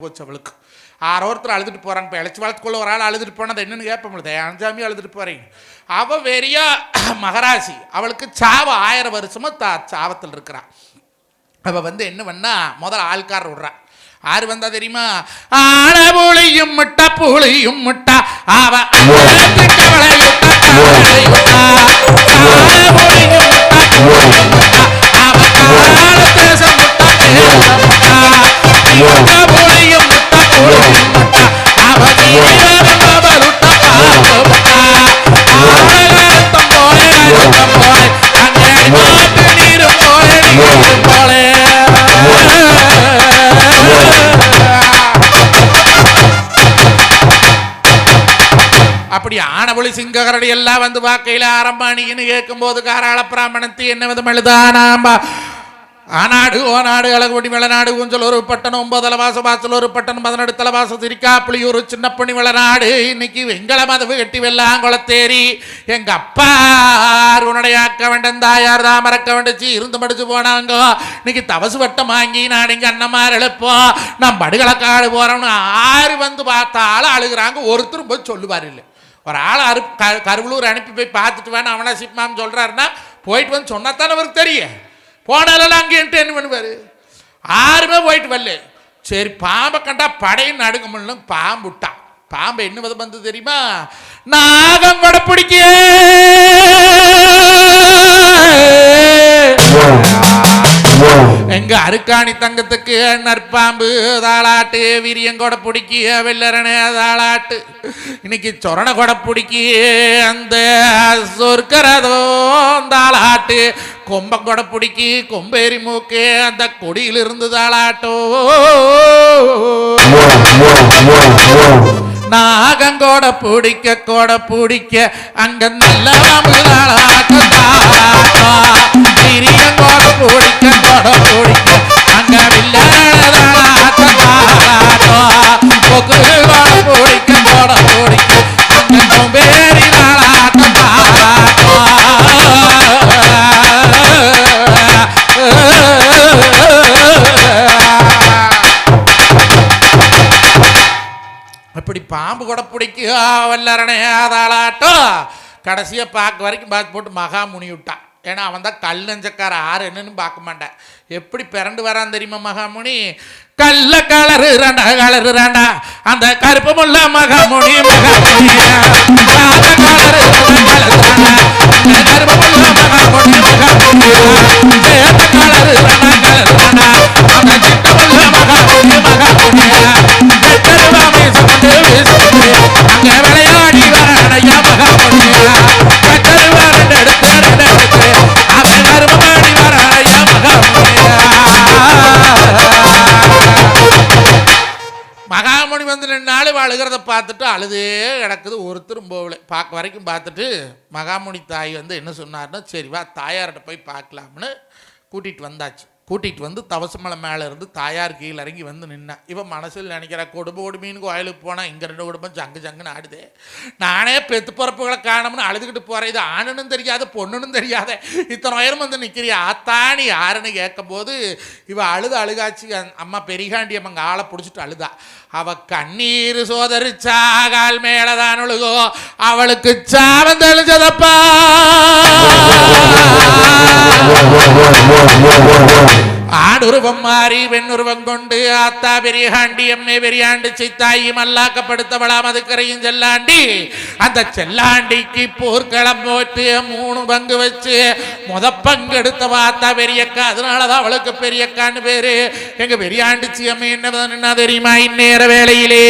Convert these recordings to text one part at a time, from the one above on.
போச்சு அவளுக்கு. ஆறு ஒருத்தர் அழுதுட்டு போறாங்க. இப்போ இழைச்சி வளர்த்துக்குள்ள ஒரு ஆள் அழுதுட்டு போனது என்னன்னு கேட்போம்ல தயானஞ்சாமி அழுதுட்டு போறீங்க. அவ வெறியா மகராசி. அவளுக்கு சாவு ஆயிரம் வருஷமா தா சாவத்தில் இருக்கிறா. அவ வந்து என்ன பண்ணா முதல்ல ஆள்காரர் விடுறா. ஆறு வந்தா தெரியுமா? ஆட புளியும் முட்டா. புளியும் முட்டா அவ அண்ணனுக்கு அப்படி ஆனபொழி சிங்ககரடி எல்லாம் வந்து வாக்கையில ஆரம்பாணின்னு கேட்கும்போது காராள பிராமணத்தை என்ன விதம் எழுதானாம்பா? ஆனாடு ஓநாடு அழகுபடி வெளநாடு ஊஞ்சல் ஒரு பட்டணம் ஒன்பது வாச வாசல் ஒரு பட்டணம் பதினெட்டு வாச சிரிக்காப்புளி சின்னப்பணி சின்ன வெளநாடு இன்னைக்கு வெங்கல மதவு கட்டி வெள்ளாங்குளத்தேரி. எங்க அப்பா உன்னுடைய அக்க வேண்டன் தாயார் தான் மறக்க வேண்டுச்சு இருந்து மடிச்சு போனாங்க. இன்னைக்கு தவசு வட்டம் வாங்கி நான் இங்க அண்ணமார் எழுப்போம். நான் படுகளக்காடு போறோம்னு ஆறு வந்து பார்த்தாலும் அழுகுறாங்க. ஒருத்தர் போய் சொல்லுவார் இல்லை. ஒரு ஆள் அரு க- கருவலூர் அனுப்பி போய் பார்த்துட்டு வேணும் அவனா சிப்மாம் சொல்றாருன்னா போயிட்டு வந்து சொன்னா தானே அவருக்கு தெரியும். போனாலும் அங்கே என்ன பண்ணுவார்? யாருமே போயிட்டு வரல. சரி பாம்பை கண்டா நடுங்க நடுங்கமுன்னு பாம்பு விட்டான் பாம்பை என்ன விதம் வந்து தெரியுமா? நாகம் கூட பிடிக்க. எங்க அருக்காணி தங்கத்துக்கு நற்பாம்பு தாளாட்டு வீரியங்கொட பிடிக்கி வெள்ளரணே தாளாட்டு. இன்னைக்கு சொரண கொடை பிடிக்கி அந்த சொற்கரதோ தாளாட்டு. கொம்பம் கொடை பிடிக்கி கொம்பேரி மூக்கு அந்த கொடியிலிருந்து தாளாட்டோ. நாகங்கோட பிடிக்க கோட பிடிக்க அங்க நல்ல திரியங்கோட பிடிக்க கோட பிடிக்க அங்க வில்லோட பிடிக்க கோட பிடிக்க அங்க கொம்பேரி அப்படி பாம்பு கூட பிடிக்க வல்லரணே அதாளாட்டோ கடைசியாக பார்க்க வரைக்கும் பார்த்து போட்டு மகா முனி விட்டான் ஏன்னா அவன் தான் கல் நெஞ்சக்கார ஆறு என்னன்னு பார்க்க மாட்டேன். எப்படி பிறண்டு வரான் தெரியுமா மகாமுனி கல்ல கலரு ரெண்டா கலரு ரெண்டா. அந்த கருப்பு முள்ள மகாமுனி மகாமுனி கலரு கலரு ரெண்டா. கருப்பு முள்ள மகாமுனி மகாமுனி ரெண்டு நாள் அழுகிறத பார்த்துட்டு அழுதே கிடக்குது. ஒருத்தரும் போகல. பார்க்க வரைக்கும் பார்த்துட்டு மகாமுனி தாய் வந்து என்ன சொன்னார்னா சரி வா தாயார்கிட்ட போய் பார்க்கலாம்னு கூட்டிகிட்டு வந்தாச்சு. கூட்டிகிட்டு வந்து தவசமலை மேலே இருந்து தாயார் கீழே இறங்கி வந்து நின்னேன் இவன் மனசில் நினைக்கிறா கொடும்பு கொடுமீன் கோயிலுக்கு போனால் இங்கே ரெண்டு குடும்பம் ஜங்கு ஜங்குன்னு ஆடுதே நானே பெத்து பிறப்புகளை காணோம்னு அழுதுகிட்டு போகிறேன் இது ஆணுன்னு தெரியாது பொண்ணுன்னு தெரியாத இத்தனை உயரம் வந்து நிற்கிறியா ஆத்தானி யாருன்னு கேட்கும்போது இவ அழுது அழுகாச்சு அம்மா பெரிகாண்டி அம்மங்க ஆளை பிடிச்சிட்டு அழுதா அவ கண்ணீர் சோதரிச்சாகால் மேலதான் அழுகோ அவளுக்கு சாவம் தெளிஞ்சதப்பா ஆடுருவம் மாறி வெண்ணுருவம் கொண்டு ஆத்தா பெரியாண்டி அம்மே பெரியாண்டு சித்தாயி மல்லாக்கப்படுத்தவளாம் அதுக்கரையும் செல்லாண்டி அந்த செல்லாண்டிக்கு போர்க்களம் போட்டு மூணு பங்கு வச்சு முத பங்கெடுத்த வாத்தா பெரியக்கா. அதனாலதான் அவளுக்கு பெரியக்கான்னு பேரு. எங்க பெரியாண்டு சியம்மை என்ன என்ன தெரியுமா? இந்நேர வேளையிலே.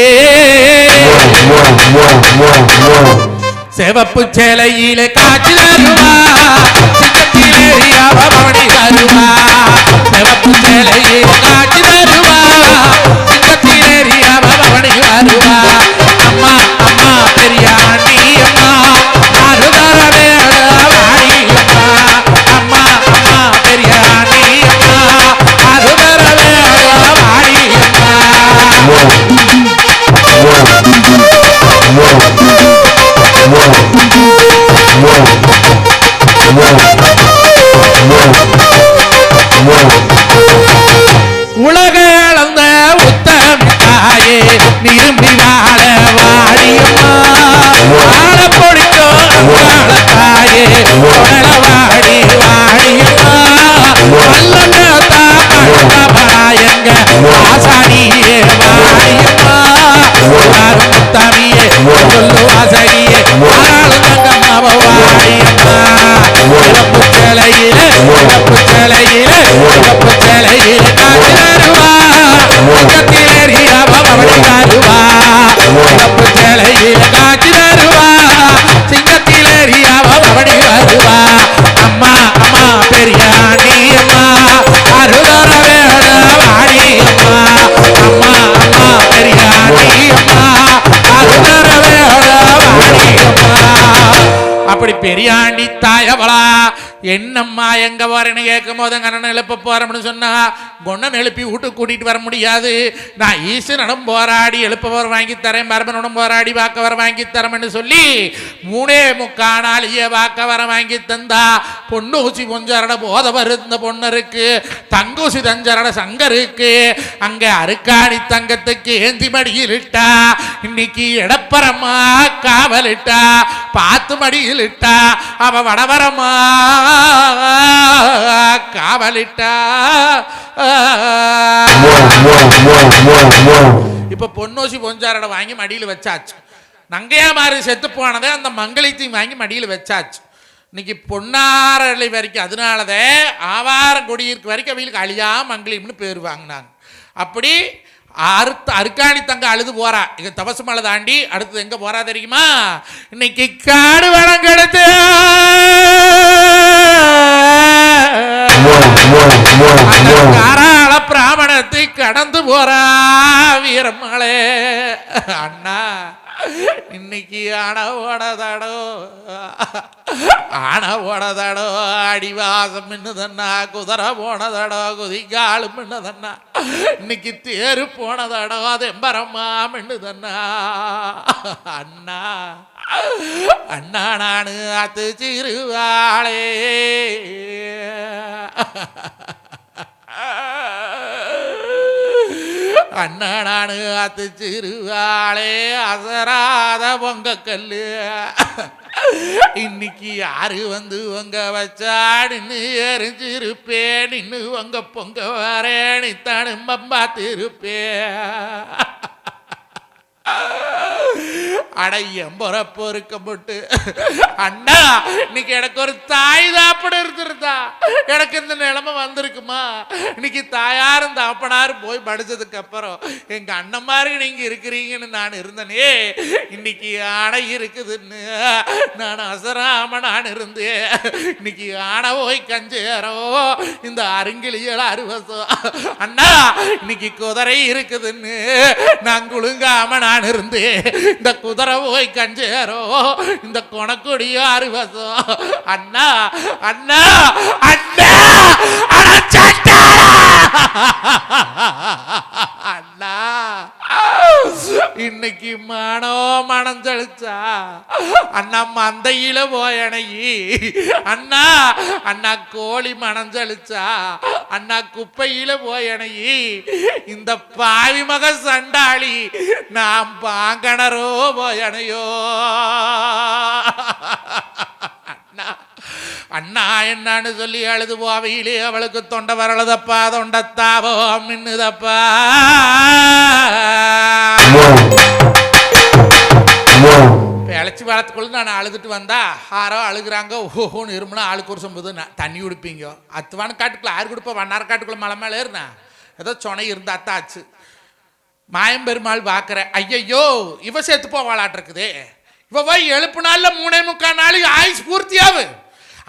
சிவப்பு சேலையிலே காட்சி தருவா. putaria பெரியாண்டி தாயவளா என்னம்மா எங்க வரேன்னு கேட்கும் போது கண்ணன் எழுப்ப போகிறோம்னு சொன்னா கொண்ணன் எழுப்பி வீட்டுக்கு கூட்டிட்டு வர முடியாது. நான் ஈஸ்வரனும் போராடி எழுப்பவர் வாங்கி தரேன் மரபனிடம் போராடி வாக்க வர வாங்கி தரேன்னு சொல்லி மூணே முக்கா நாளியே வாக்க வர வாங்கி தந்தா பொன்னூசி பொஞ்சரட போத பொண்ணு பொண்ணருக்கு தங்கூசி தஞ்சரட சங்கருக்கு அங்க அருக்காணி தங்கத்துக்கு ஏந்தி மடியில் இட்டா இன்னைக்கு எடப்பரமா காவலிட்டா பாத்து மடியில் இட்டா அவ வடவரமா காவலிட்டா. இப்ப பொன்னோசி பொஞ்சாரட வாங்கி மடியில் வச்சாச்சு. நங்கையாமாரி செத்து போனதை அந்த மங்களத்தையும் வாங்கி மடியில் வச்சாச்சு. இன்னைக்கு பொன்னாரளி வரைக்கும் அதனாலதே ஆவார குடியிருக்கு வரைக்கும் அவங்களுக்கு அழியா மங்களிம்னு பேர் வாங்கினாங்க. அப்படி அறுத்த அருக்காணி தங்க அழுது போறா. இங்க தபசு மலை தாண்டி அடுத்தது எங்க போறா தெரியுமா? இன்னைக்கு காடு வளம் கெடுத்து. காராள பிராமணத்தை கடந்து போறா வீரமலே அண்ணா. இன்னைக்கு ஆன ஓடதாடோ? ஆன ஓடதாடோ? அடிவாசம் மின்னுதண்ணா குதிரை போனதாடோ? குதிக்காலு மின்னுதண்ணா. இன்னைக்கு தேரு போனதாடோ? தெம்பரம்மா மின்னுதண்ணா. அண்ணா அண்ணா நானு அத்து சிறுவாளே. அண்ணா அத்து சிறுவாளே அசராத பொங்க கல்லு. இன்னைக்கு யாரு வந்து உங்க வச்சாடுன்னு எரிஞ்சிருப்பேன் நின்னு உங்க பொங்க வரேன்னு தனும்பம் பார்த்திருப்பேன் அட எம்பரப்பு இருக்கப்பட்டு அண்ணா இன்னைக்கு எனக்கு ஒரு தாய் தாப்பட இருந்திருந்தா. எனக்கு இந்த நிலைமை வந்திருக்குமா? இன்னைக்கு தாயாரும் தாப்பனாரும் போய் படிச்சதுக்கு அப்புறம் எங்க அண்ணன் மாதிரி நீங்க இருக்கிறீங்கன்னு நான் இருந்தனே. இன்னைக்கு ஆடை இருக்குதுன்னு நான் அசராம நான் இருந்தேன். இன்னைக்கு ஆடை போய் கஞ்சேரோ இந்த அருங்கிலியல் அறுவசம் அண்ணா இன்னைக்கு குதிரை இருக்குதுன்னு நான் குழுங்காம நான் இருந்து இந்த குதிரை போய் கஞ்சேரோ இந்த கொணக்குடியோ அறிவசோ அண்ணா அண்ணா அண்ணா அண்ணா அண்ணா இன்னைக்கு மனோ மனம் தெளிச்சா அண்ணா மந்தையில போயணையி. அண்ணா அண்ணா கோழி மனம் தெளிச்சா அண்ணா குப்பையில போயணையி. இந்த பாவிமக சண்டாளி நாம் பாங்கணரோ போயணையோ. அண்ணா என்னன்னு சொல்லி அழுது போவையிலே அவளுக்கு தொண்டை வரலதப்பா தொண்டத்தாவோ மின்னுதப்பா. இப்போ இழைச்சி நான் அழுதுட்டு வந்தா ஆரோ அழுகுறாங்க ஓஹோன்னு இருமுனா ஆளுக்கு ஒரு சம்பது. நான் தண்ணி குடிப்பீங்க. அத்துவான காட்டுக்குள்ள ஆறு கொடுப்பா வண்ணார காட்டுக்குள்ள மலை மேலே இருந்தா ஏதோ சொனை இருந்தா தாச்சு. மாயம்பெருமாள் பார்க்குற ஐயையோ இவ செத்து போவாளாட்டிருக்குதே. இவ போய் எழுப்பு நாளில் மூணே முக்கால் நாளைக்கு ஆயுஷ் பூர்த்தியாவு.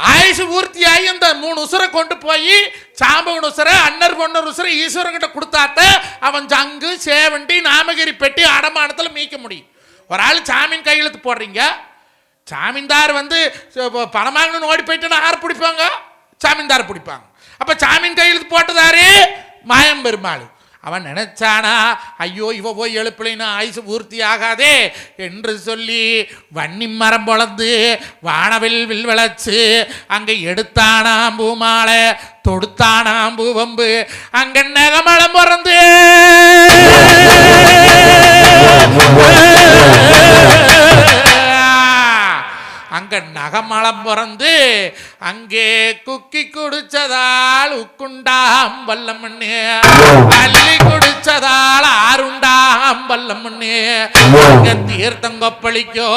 ஆயுஷ் பூர்த்தியாகி இந்த மூணு உசுரை கொண்டு போய் சாம்பவன் உசுரை அன்னர் பொன்னர் உசுரை ஈஸ்வரங்கிட்ட கொடுத்தாத்த அவன் ஜங்கு சேவண்டி நாமகிரி பெட்டி அடமானத்தில் மீக்க முடியும். ஒரு ஆள் சாமின் கையெழுத்து போடுறீங்க. சாமிந்தார் வந்து பணமாகணும்னு ஓடி போயிட்டுன்னா யார் பிடிப்பாங்க? சாமிந்தார் பிடிப்பாங்க. அப்போ சாமின் கையெழுத்து போட்டதாரு மாயம் பெருமாள் அவன் நினைச்சானா ஐயோ இவ போய் எழுப்பலைன்னா ஆயுசு பூர்த்தி ஆகாதே என்று சொல்லி வன்னி மரம் பொழந்து வானவில் வில் விளைச்சு அங்கே எடுத்தானாம் பூமாலை தொடுத்தானாம் பூவம்பு அங்கே நகமலம் பிறந்து. அங்க நகமலம் பிறந்து அங்கே குக்கி குடிச்சதால் உக்குண்டாம் வல்லமண்ணு. அள்ளி குடிச்சதால் ஆறுண்டாம் வல்லமண்ணு. அங்க தீர்த்தம் கொப்பளிக்கோ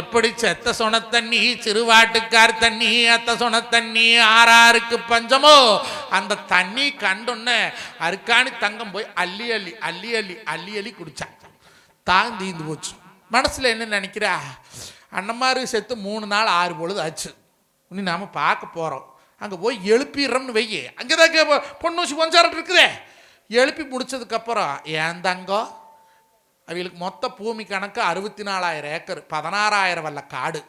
எப்படி செத்த சொன தண்ணி சிறுவாட்டுக்கார் தண்ணி அத்த சொன தண்ணி ஆறாருக்கு பஞ்சமோ? அந்த தண்ணி கண்டுன்னு அருக்காணி தங்கம் போய் அள்ளி அள்ளி அள்ளி அள்ளி அள்ளி அள்ளி குடிச்சான். தான் தீந்து போச்சு. மனசில் என்ன நினைக்கிறா? அண்ணமாரு செத்து மூணு நாள் ஆறு பொழுது ஆச்சு. இனி நாம் பார்க்க போகிறோம் அங்கே போய் எழுப்பிடுறோம்னு வெய்ய அங்கே தான் பொண்ணூசி கொஞ்சம் இருக்குதே. எழுப்பி முடிச்சதுக்கப்புறம் ஏன் தங்கோ? அவங்களுக்கு மொத்த பூமி கணக்கு அறுபத்தி நாலாயிரம் ஏக்கர் பதினாறாயிரம் வல்ல காடு.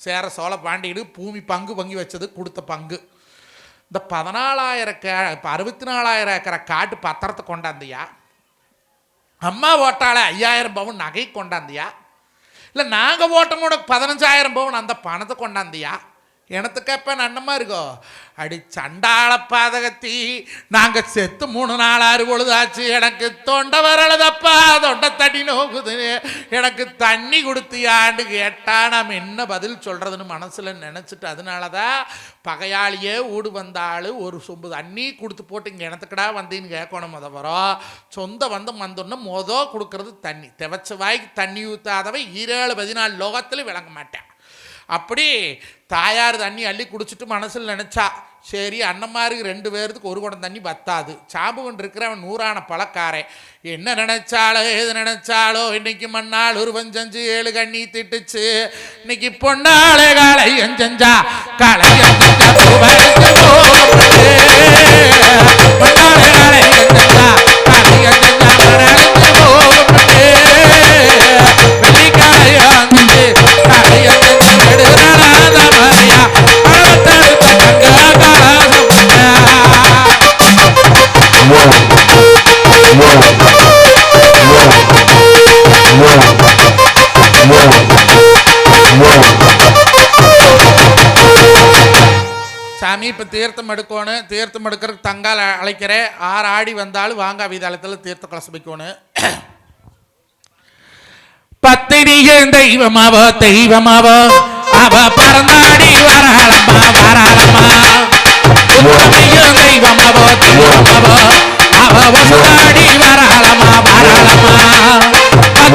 சேர சோழ பாண்டியடு பூமி பங்கு பங்கி வச்சது கொடுத்த பங்கு. இந்த பதினாலாயிரம் கே இப்போ அறுபத்தி நாலாயிரம் ஏக்கரை காட்டு பத்திரத்தை கொண்டாந்தியா? அம்மா ஓட்டாள ஐயாயிரம் பவுன் நகை கொண்டாந்தியா? இல்லை நாங்கள் ஓட்டமோட பதினஞ்சாயிரம் பவுன் அந்த பணத்தை கொண்டாந்தியா? எனத்துக்கப்ப நன்னமா இருக்கோ? அடி சண்டாள பாதகத்தி நாங்கள் செத்து மூணு நாள் ஆறு பொழுதாச்சு. எனக்கு தொண்டை வரலதப்பா தொண்டை தண்ணி நோக்குது. எனக்கு தண்ணி கொடுத்தியான்னு கேட்டா நாம் என்ன பதில் சொல்கிறதுன்னு மனசில் நினச்சிட்டு அதனால தான் பகையாளியே ஊடு வந்தாலும் ஒரு சொம்பு தண்ணி கொடுத்து போட்டு இங்கே எனத்துக்கடா வந்தீன்னு கேட்கணும் முத வரோம் சொந்த வந்து வந்தோன்னா மொதல் கொடுக்கறது தண்ணி. தெவச்ச வாய்க்கு தண்ணி ஊற்றாதவன் ஈரேழு பதினாலு லோகத்தில் விளங்க மாட்டேன். அப்படி தாயார் தண்ணி அள்ளி குடிச்சிட்டு மனசில் நினச்சா சரி அண்ணம்மாருக்கு ரெண்டு பேருக்கு ஒரு குடம் தண்ணி பத்தாது. சாம்புவன் இருக்கிறவன் நூறான பழக்காரன். என்ன நினைச்சாலோ எது நினைச்சாலோ இன்னைக்கு மண்ணால் ஒரு பஞ்சஞ்சு ஏழு கண்ணி திட்டுச்சு. இன்னைக்கு பொண்ணாலே காலை எஞ்சஞ்சா காலை எஞ்சஞ்சா சாமி இப்போ தீர்த்தம் எடுக்கணும் தீர்த்தம் எடுக்கிறதுக்கு தங்கால் அழைக்கிறேன் ஆறு ஆடி வந்தாலும் வாங்க விதாலத்தில் தீர்த்த கலசமிக்கணும் வைக்கணும் பத்தினியின் தெய்வமாவோ தெய்வமாவோ. அவ பறந்தாடி வராளம்மா வராளம்மா. உத்தமையும் தெய்வமாவோ தெய்வமாவோ. அவ வசுதாடி வராளம்மா வராளம்மா.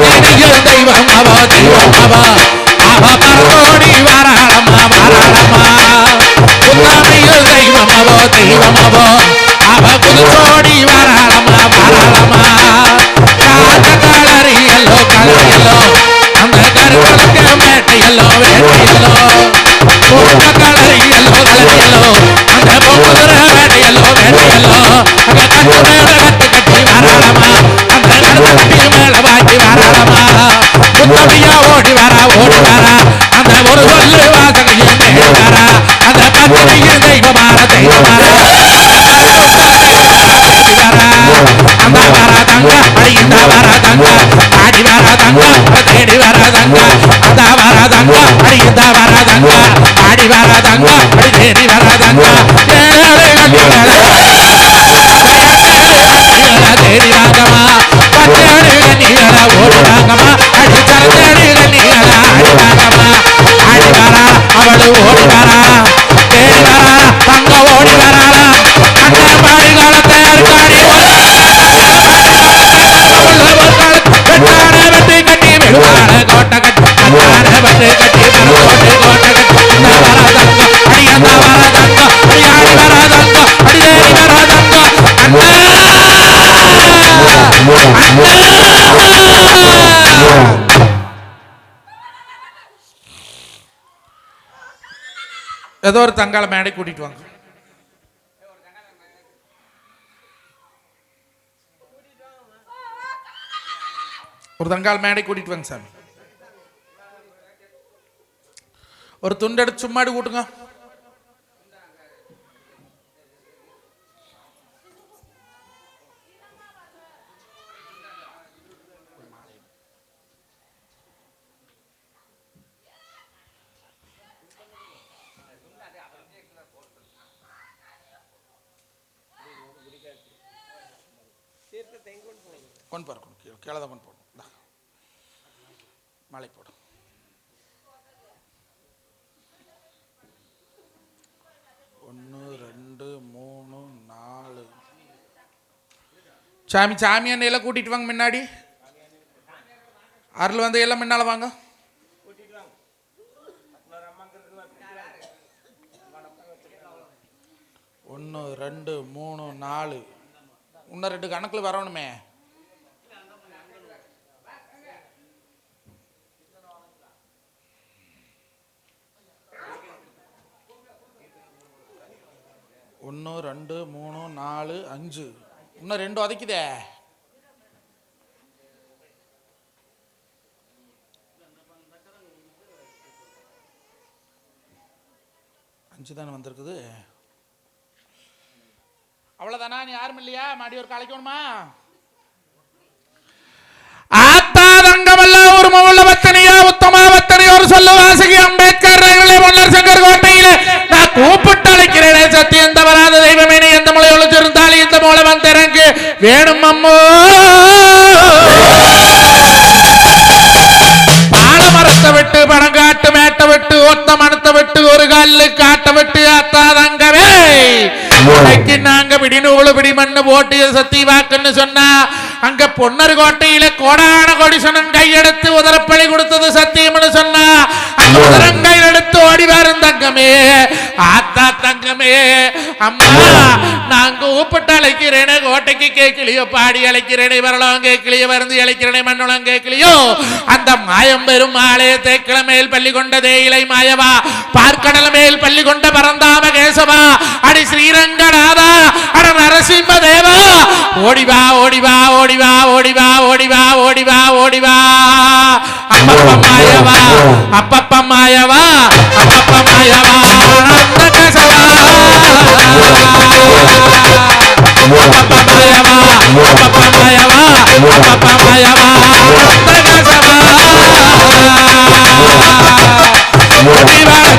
பத்தினியும் தெய்வமாவோ தெய்வமாவோ. அவ பறந்தோடி வராளம்மா வராளம்மா. தெய்வமாவோ தெய்வமாவோ அவ புதுச்சோடி வராளம்மா. வராளம்மா காத்த கலரியல்லோ கலரியல்லோ அந்த கருக்கலுக்கு மேட்டையல்லோ வேட்டையல்லோ. போட்ட கலரியல்லோ கலரியல்லோ அந்த பொங்குதுற வேட்டையல்லோ வேட்டையல்லோ. அங்க கட்டு மேல ஏதோ ஒரு தங்கால மேடை கூட்டிட்டு வாங்க. ஒரு தங்கால் மேடை கூட்டிட்டு வாங்க சாமி. ஒரு துண்டு சும்மாடி கூட்டுங்க. கொண்டு போகிறோம் கீழே கீழே தான் கொண்டு போகணும். மழை போடும் ஒன்று ரெண்டு மூணு நாலு. சாமி சாமி அண்ணையெல்லாம் கூட்டிட்டு வாங்க முன்னாடி. அருள் வந்து எல்லாம் முன்னால வாங்க. ஒன்று ரெண்டு மூணு நாலு. இன்னும் ரெண்டு கணக்கில் வரணுமே. ஒன்று ரெண்டு மூணு நாலு அஞ்சு. இன்னும் ரெண்டு உதைக்குதே. அஞ்சு தானே வந்திருக்குது? அவ்வளோதானா நீ யாரும் இல்லையா? மாடி ஒரு கலைக்கணுமா ஆத்தாதங்கமல்ல ஒரு மவுள்ள வத்தனையா உத்தமா வத்தனை ஒரு சொல்ல வாசகி அம்பேத்கர் ரயிலே மன்னர் சங்கர் கோட்டையிலே. நான் கூப்பிட்டு அழைக்கிறேனே சத்தியம் தவறாத தெய்வமே நீ எந்த மூலை ஒழிச்சிருந்தாலும் இந்த மூலை வந்திறங்கு. வேணும் அம்மோ. பாலமரத்தை விட்டு பணங்காட்டு மேட்டை விட்டு ஒத்த மனத்தை விட்டு ஒரு கல்லு காட்ட விட்டு அத்தாதங்கவே உனக்கு நூலு பிடி மண்ணு போட்டு சத்தி வாக்குன்னு சொன்னா அங்க பொன்னர் கோட்டையில கோடான கொடிசனன் கையெடுத்து உதரப்பழி கொடுத்தது சத்தியம்னு சொன்னா அந்த உதரங்கையில் எடுத்து ஓடி வரும் தங்கமே ஆத்தா தங்கமே அம்மா நாங்க கூப்பிட்டு அழைக்கிறேனே கோட்டைக்கு கேட்கலையோ பாடி அழைக்கிறேனே வரலாம் கேட்கலையோ வருந்து அழைக்கிறேனே மண்ணுளம் கேட்கலையோ அந்த மாயம் பெரும் ஆலயத்தை கிளமேல் பள்ளி கொண்ட தேயிலை மாயவா பார்க்கடல மேல் பள்ளி கொண்ட பரந்தாம கேசவா அடி ஸ்ரீரங்கநாதா அட நரசிம்ம தேவா. ஓடிவா ஓடிவா ஓடிவா ஓடிவா ஓடிவா ஓடிவா ஓடிவா அப்பப்ப மாயவா அப்பப்ப மாயவா அப்பப்ப மாயவா. அந்த அப்பப்ப மாயவா அப்பப்ப மாயவா அப்பப்ப மாயவா.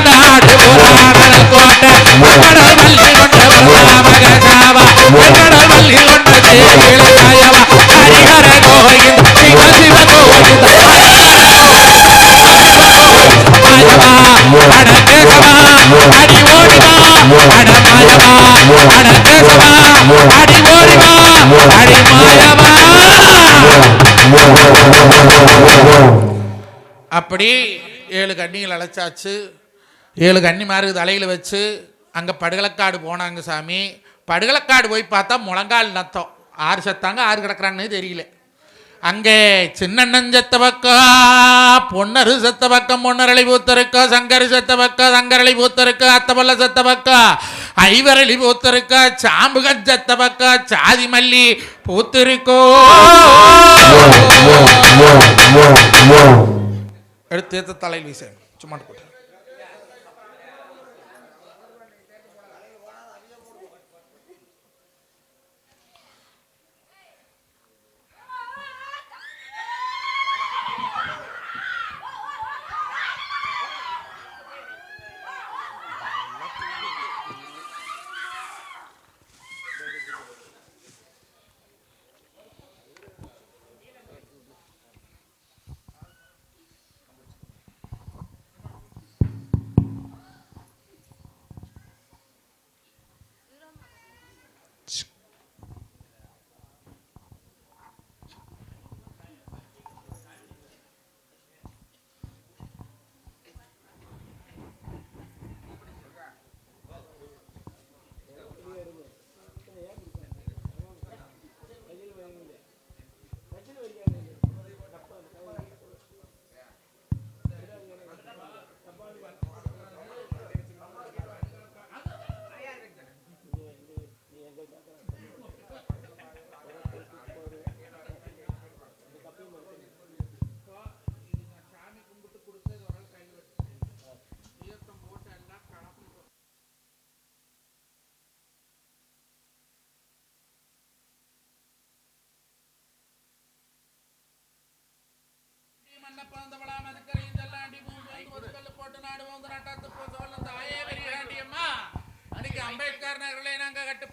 நாடு புராண கோட்டை. அப்படி ஏழு கண்ணிகள் அழைச்சாச்சு. ஏழு கன்னிமாரு தலையில் வச்சு அங்கே படுகளக்காடு போனாங்க சாமி. படுகளக்காடு போய் பார்த்தா முழங்கால் நத்தம். ஆறு செத்தாங்க ஆறு கிடக்குறாங்கன்னு தெரியல. அங்கே சின்னண்ணன் செத்த பக்கம் பொன்னரு செத்த பக்கம் பொன்னரளி பூத்திருக்க சங்கரி செத்த பக்கம் சங்கரளி பூத்திருக்க அத்தபல்ல செத்த பக்கம் ஐவரளி பூத்திருக்க சாம்புக செத்த பக்கம் சாதி மல்லி பூத்திருக்கோ எடுத்து தலையில் வீச. சும்மா போட்டு.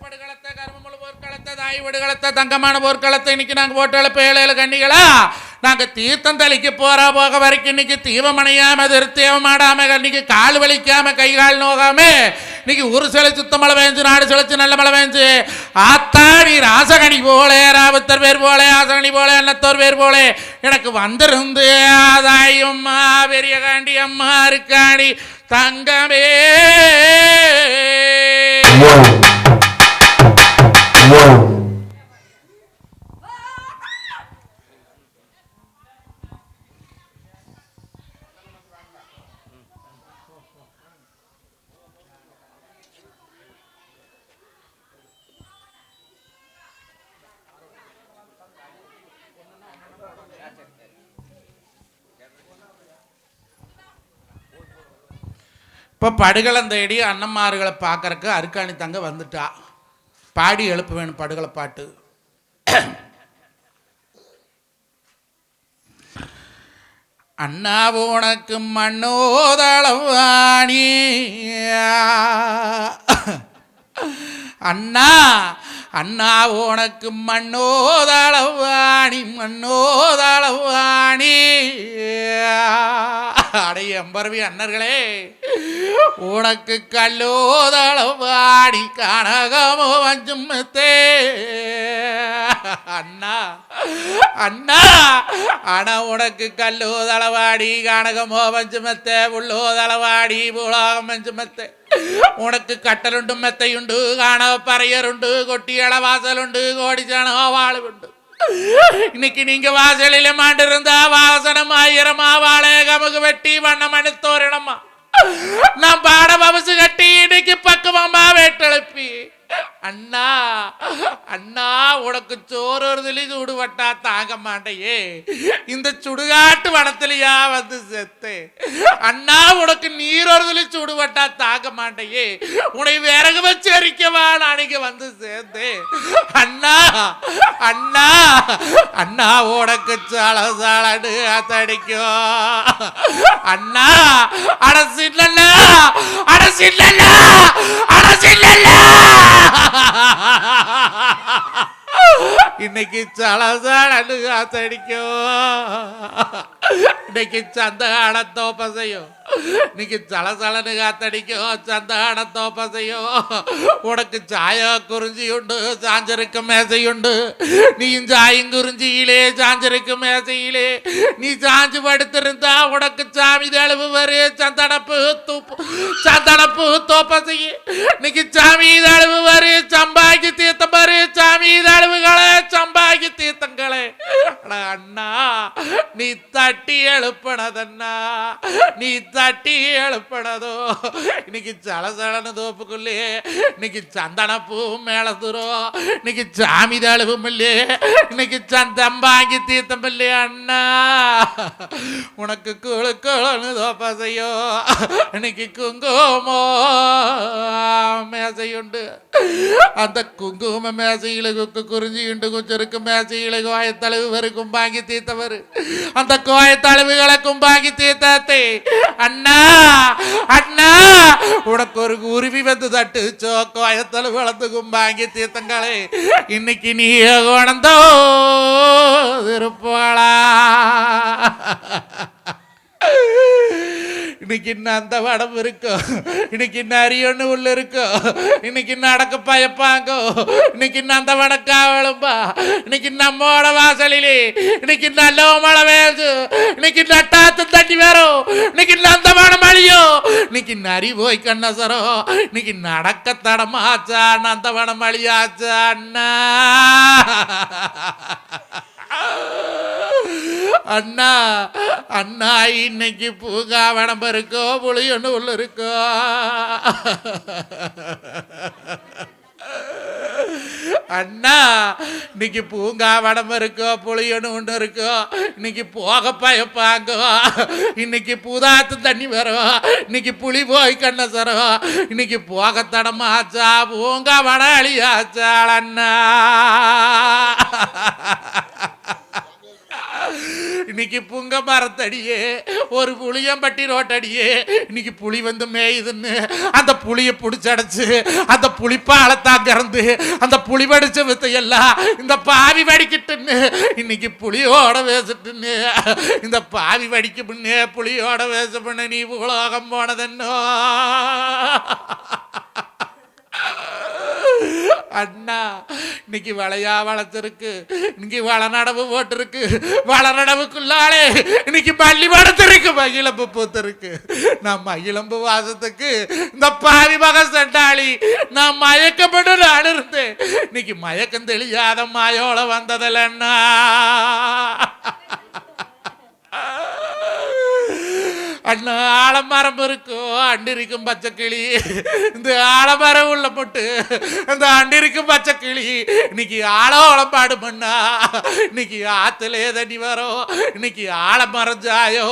நாங்க கட்டுப்பாடு களத்த கருமமுழு போர்க்களத்த தாய் விடுகளத்தை தங்கமான போர்க்களத்தை இன்னைக்கு நாங்கள் போட்டு எழுப்ப ஏழு கண்ணிகளா நாங்கள் தீர்த்தம் தளிக்க போற போக வரைக்கும் இன்னைக்கு தீபமணையாம திருத்தேவமாடாம இன்னைக்கு கால் வலிக்காம கை கால் நோகாம இன்னைக்கு ஒரு சிலை சுத்த மழை பெஞ்சு நாடு சிலைச்சு நல்ல மழை பெஞ்சு. ஆத்தாடி ராசகணி போலே ராபத்தர் பேர் போலே ஆசகணி போலே அன்னத்தோர் பேர் போலே. எனக்கு வந்திருந்து ஆதாயம் பெரிய காண்டி அம்மா இருக்காடி தங்கமே. இப்போ படுகளம் தேடி அண்ணன்மார்களை பார்க்கறக்கு அருக்காணி தங்க வந்துட்டா. பாடி எழுப்ப வேணும் படுகளை பாட்டு. அண்ணா உனக்கு மண்ணோதளவாணி அண்ணா அண்ணா உனக்கு மண்ணோதளவாணி மண்ணோதளவாணி அடைய அம்பரவி அண்ணர்களே உனக்கு கல்லோதளவாணி கனகமோ வஞ்சுமத்தே அண்ணா அண்ணா அண்ணா உனக்கு கல்லோ தளவாடி கானகமோ பஞ்சமெத்த உள்ளோ தளவாடி பூலோகம் பஞ்சமெத்த உனக்கு கட்டலுண்டும் மெத்தையுண்டு காண பறையருண்டு கொட்டி வாசலுண்டு கோடிச்சானோ வாழுண்டு இன்னைக்கு நீங்க வாசலில மாண்டிருந்தா வாசனம் ஆயிரமா வாழை கமுகு வெட்டி வண்ணம் அனுத்தோரணமா நான் பாட பவசு கட்டி இன்னைக்கு பக்குவமா வேட்டெழுப்பி அண்ணா அண்ணா உனக்கு சோறுதலி சுடுவட்டா தாங்க மாட்டையே. இந்த சுடுகாட்டு வனத்திலையா வந்து செத்து? அண்ணா உனக்கு நீரொருதலி சுடுவட்டா தாங்க மாட்டையே. உன்னை விறகு வச்சு அரிக்கவா நான் இங்க வந்து சேர்ந்து. அண்ணா அண்ணா அண்ணா உனக்கு சால சாலடு தடிக்கும் அண்ணா அடசில்ல காசு அடசில்ல இன்னைக்கு சலசாலன்னு காத்தடிக்கும் இன்னைக்கு சந்தகான செய்யும் இன்னைக்கு சலசலன்னு காத்தடிக்கும் சந்தகான செய்யும் உனக்கு சாய குறிஞ்சி உண்டு சாஞ்சருக்கு மேசையுண்டு. நீயும் சாயும் குறிஞ்சியிலே சாஞ்சருக்கு மேசையிலே. நீ சாஞ்சு படுத்திருந்தா உனக்கு சாமி தழுவு வரு சந்தனப்பு தூப்பு சந்தனப்பு தோப்பசையே. இன்னைக்கு சாமி தழுவு வரு சம்பா நீ தட்டி எழுப்பனதண்ணா. நீ தட்டி எழுப்பனதோ. இன்னைக்கு சலசலன தோப்புக்குள்ளே இன்னைக்கு சந்தனப்பூவும் மேல இன்னைக்கு சாமி தழுவும் இல்லையே இன்னைக்கு சந்தம்பாங்கி தீர்த்தம் இல்லையே அண்ணா. உனக்கு குழு குழுன்னு தோப்பசையோ இன்னைக்கு குங்குமோ மேசையுண்டு. அந்த குங்கும மேசையில குக்கு குறிஞ்சியுண்டு குச்சருக்கு மேசையில வாயத்தளவு வரு கும்பாங்கி தீர்த்தவர். அந்த கோயத்தளவுகளை கும்பாங்கி தீர்த்தத்தை அண்ணா அண்ணா உனக்கு ஒரு உருவி வந்து தட்டுச்சோ கோயத்தளவு வளர்ந்து கும்பாங்கி தீர்த்தங்களே இன்னைக்கு நீ குணந்தோ திருப்பாளா இன்னைக்கு இன்னும் அந்த வடம் இருக்கும் இன்னைக்கு இன்னும் அரியொன்று உள்ள இருக்கும் இன்னைக்கு இன்னும் அடக்க பயப்பாங்கோ இன்னைக்கு இன்னும் அந்த வடக்காவளும்பா இன்னைக்கு நம்மோட வாசலிலே இன்னைக்கு நல்ல மழை வேறு இன்னைக்கு நட்டாத்து தட்டி வரும் இன்னைக்கு அந்த மனம் அழியும் இன்னைக்கு நரி போய் கண்ணசரோ இன்னைக்கு நடக்க தடமாச்சா அந்த வனம் அழியாச்சா அண்ணா அண்ணா அண்ணா இன்னைக்கு பூங்காவனம் இருக்கோ புளியொன்று உள்ள இருக்கோ? அண்ணா இன்னைக்கு பூங்கா பூங்காவனம் இருக்கோ புளியொன்று ஒன்று இருக்கோ? இன்னைக்கு போக பயப்பாங்கோ இன்னைக்கு பூதாத்து தண்ணி வரும் இன்னைக்கு புளி போய் கண்ண சரம் இன்னைக்கு போக தடமாச்சா பூங்காவனம் அழியாச்சாள் அண்ணா? இன்னைக்கு புங்க மரத்தடியே ஒரு புளியம்பட்டி ரோட்டடியே இன்னைக்கு புளி வந்து மேயுதுன்னு. அந்த புளியை பிடிச்சடைச்சு அந்த புளிப்பாலத்தான் கறந்து அந்த புளி படிச்ச வித்தையெல்லாம் இந்த பாவி வடிக்கிட்டுன்னு இன்னைக்கு புளியோட பேசிட்டுன்னு இந்த பாவி வடிக்க முன்னே புளியோட பேச பண்ண நீ உலோகம் போனதன்னோ? அண்ணா இன்னைக்கு வளையா வளர்த்துருக்கு. இன்னைக்கு வளநடவு போட்டிருக்கு. வளநடவுக்குள்ளாலே இன்னைக்கு பள்ளி படுத்திருக்கு. மகிழம்பு பூத்திருக்கு. நான் மகிழம்பு வாசத்துக்கு இந்த பாரிமக செண்டாளி சண்டாளி நான் மயக்கப்பட்டு நான் இருந்தேன் இன்னைக்கு மயக்கம் தெளியாத மாயோட வந்ததில்ல அண்ணு ஆலமரம் இருக்கும் அண்டிருக்கும் பச்சை கிளி இந்த ஆலமரம் உள்ள போட்டு அந்த அண்டிருக்கும் பச்சை கிளி இன்னைக்கு ஆழோளம் பாடு பண்ணா இன்னைக்கு ஆற்றுலே தண்ணி வரும். இன்னைக்கு ஆலமரம் ஜாயோ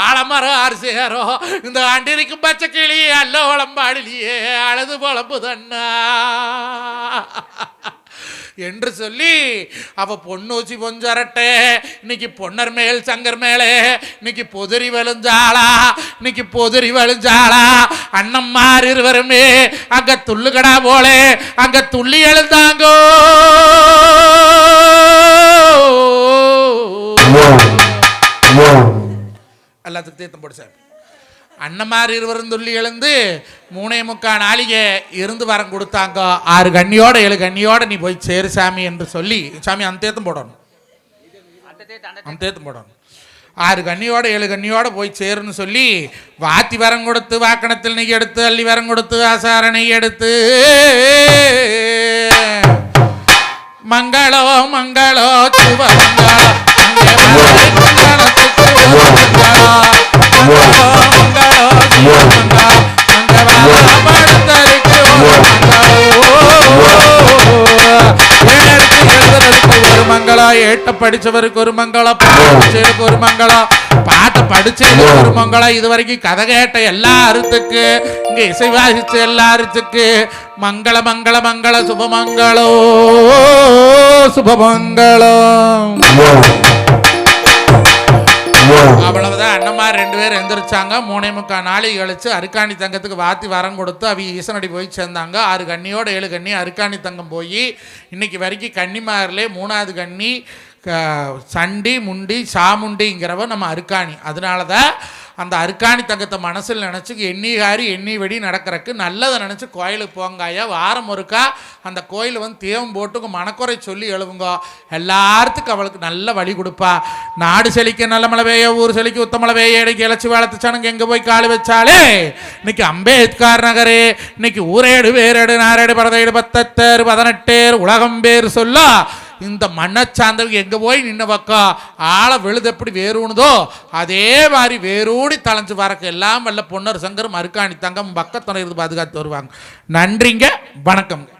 ஆலமரம் அரிசியாரோ இந்த அண்டிருக்கும் பச்சை கிளி அல்லோளம் பாடலியே அழுது பொழப்புதண்ணா என்று சொல்லி அவ பொன்னூச்சி பொஞ்சரட்டே இன்னைக்கு பொன்னர் மேல் சங்கர் மேலே. இன்னைக்கு பொதுரி வழுஞ்சாளா இன்னைக்கு பொதுரி வழுஞ்சாளா அண்ணம்மார் இருவருமே அங்க துள்ளுகடா போலே. அங்க துள்ளி எழுந்தாங்கோ. எல்லாத்துக்கும் தீர்த்தம் போடு சார். அண்ணமார் இருவரும் துள்ளி எழுந்து மூணே முக்கா நாளிகை இருந்து வரம் கொடுத்தாங்க. ஆறு கண்ணியோட ஏழு கண்ணியோட நீ போய் சேரு சாமி என்று சொல்லி சாமி அந்த தேத்தம் போடணும். அந்த தேத்தம் போடணும். ஆறு கண்ணியோட ஏழு கண்ணியோட போய் சேருன்னு சொல்லி வாத்தி வரம் கொடுத்து வாக்கணத்தில் நெய் எடுத்து அள்ளி வரம் கொடுத்து நெய் எடுத்து மங்களோ மங்களோ சுப மங்களோ மங்களோ மங்களோ ஏட்ட படிச்சவருக்கு ஒரு மங்களம் படிச்சவருக்கு ஒரு மங்களம் பாட்டை படிச்சது ஒரு மங்களம் இது வரைக்கும் கதை கேட்ட எல்லா அறுத்துக்கு இங்க இசை வாசிச்ச எல்லா அறுத்துக்கு மங்கள மங்கள மங்கள சுபமங்களோ சுபமங்களம் அவ்வளவுதான். அண்ணமார் ரெண்டு பேரும் எந்திரிச்சாங்க. மூணே முக்கால் நாளை கழிச்சு அருக்காணி தங்கத்துக்கு வாத்தி வரம் கொடுத்து அவ ஈசனடி போய் சேர்ந்தாங்க. ஆறு கண்ணியோட ஏழு கண்ணி அருக்காணி தங்கம் போய் இன்னைக்கு வரைக்கும் கன்னிமாரிலே மூணாவது கண்ணி க- சண்டி முண்டி சாமுண்டிங்கிறவ நம்ம அருக்காணி. அதனால தான் அந்த அருக்காணி தங்கத்தை மனசில் நினச்சி எண்ணி காரி எண்ணி வெடி நடக்கிறக்கு நல்லதை நினச்சி கோயிலுக்கு போங்காயா வாரம் ஒருக்கா அந்த கோயில் வந்து தேவம் போட்டு மனக்குறை சொல்லி எழுவுங்க. எல்லாத்துக்கும் அவளுக்கு நல்ல வழி கொடுப்பா. நாடு செழிக்க நல்ல மழை பெய்ய ஊர் செழிக்க உத்த மழை பெய்ய இடைக்கு இழைச்சி வளர்த்துச்சானுங்க எங்கே போய் கால் வச்சாலே இன்னைக்கு அம்பேத்கர் நகரே இன்னைக்கு ஊரேடு வேரேடு நாரேடு பரதேடு பத்தத்தேர் பதினெட்டேர் உலகம் பேர் சொல்ல இந்த மண்ணை எங்கே போய் நின்ன பக்கம் ஆளை விழுது எப்படி வேரூணுதோ? அதே மாதிரி வேரூடி தலைஞ்சு வரக்கு எல்லாம் வல்ல பொன்னர் சங்கரும் அருக்காணி தங்கம் பக்கத்துணை இருந்து பாதுகாத்து வருவாங்க. நன்றிங்க வணக்கம்ங்க.